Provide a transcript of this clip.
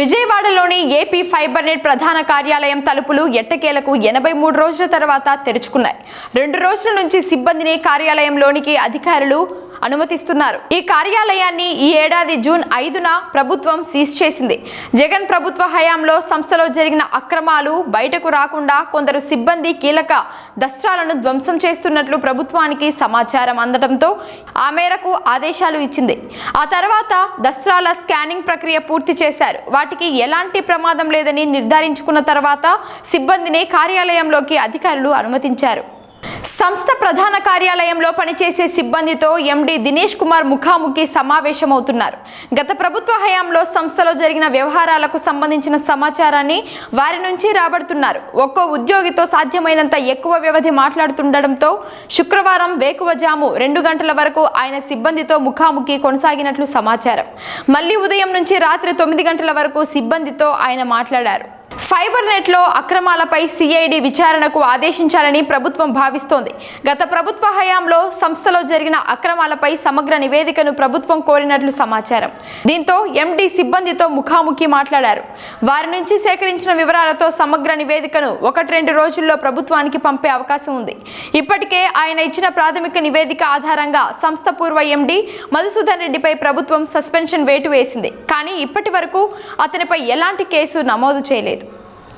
విజయవాడలోని AP fibre net ప్రధాన కార్యాలయం తలుపులు ఎట్టకేలకు ఎనభై మూడు రోజుల తర్వాత తెరుచుకున్నాయి. రెండు రోజుల నుంచి సిబ్బందిని కార్యాలయంలోనికి అధికారులు అనుమతిస్తున్నారు. ఈ కార్యాలయాన్ని ఈ ఏడాది జూన్ ఐదున ప్రభుత్వం సీజ్ చేసింది. జగన్ ప్రభుత్వ హయాంలో సంస్థలో జరిగిన అక్రమాలు బయటకు రాకుండా కొందరు సిబ్బంది కీలక దస్త్రాలను ధ్వంసం చేస్తున్నట్లు ప్రభుత్వానికి సమాచారం అందడంతో ఆ మేరకు ఆదేశాలు ఇచ్చింది. ఆ తర్వాత దస్త్రాల స్కానింగ్ ప్రక్రియ పూర్తి చేశారు. వాటికి ఎలాంటి ప్రమాదం లేదని నిర్ధారించుకున్న తర్వాత సిబ్బందిని కార్యాలయంలోకి అధికారులు అనుమతించారు. సంస్థ ప్రధాన కార్యాలయంలో పనిచేసే సిబ్బందితో ఎండి దినేష్ కుమార్ ముఖాముఖి సమావేశమవుతున్నారు. గత ప్రభుత్వ హయాంలో సంస్థలో జరిగిన వ్యవహారాలకు సంబంధించిన సమాచారాన్ని వారి నుంచి రాబడుతున్నారు. ఒక్కో ఉద్యోగితో సాధ్యమైనంత ఎక్కువ వ్యవధి మాట్లాడుతుండటంతో శుక్రవారం వేకువజాము రెండు గంటల వరకు ఆయన సిబ్బందితో ముఖాముఖి కొనసాగినట్లు సమాచారం. మళ్ళీ ఉదయం నుంచి రాత్రి తొమ్మిది గంటల వరకు సిబ్బందితో ఆయన మాట్లాడారు. ఫైబర్ నెట్లో అక్రమాలపై సిఐడి విచారణకు ఆదేశించాలని ప్రభుత్వం భావిస్తోంది. గత ప్రభుత్వ హయాంలో సంస్థలో జరిగిన అక్రమాలపై సమగ్ర నివేదికను ప్రభుత్వం కోరినట్లు సమాచారం. దీంతో ఎండి సిబ్బందితో ముఖాముఖి మాట్లాడారు. వారి నుంచి సేకరించిన వివరాలతో సమగ్ర నివేదికను ఒకటి రెండు రోజుల్లో ప్రభుత్వానికి పంపే అవకాశం ఉంది. ఇప్పటికే ఆయన ఇచ్చిన ప్రాథమిక నివేదిక ఆధారంగా సంస్థ పూర్వ ఎండి మధుసూదన్ రెడ్డిపై ప్రభుత్వం సస్పెన్షన్ వేటు వేసింది. కానీ ఇప్పటి వరకు అతనిపై ఎలాంటి కేసు నమోదు చేయలేదు.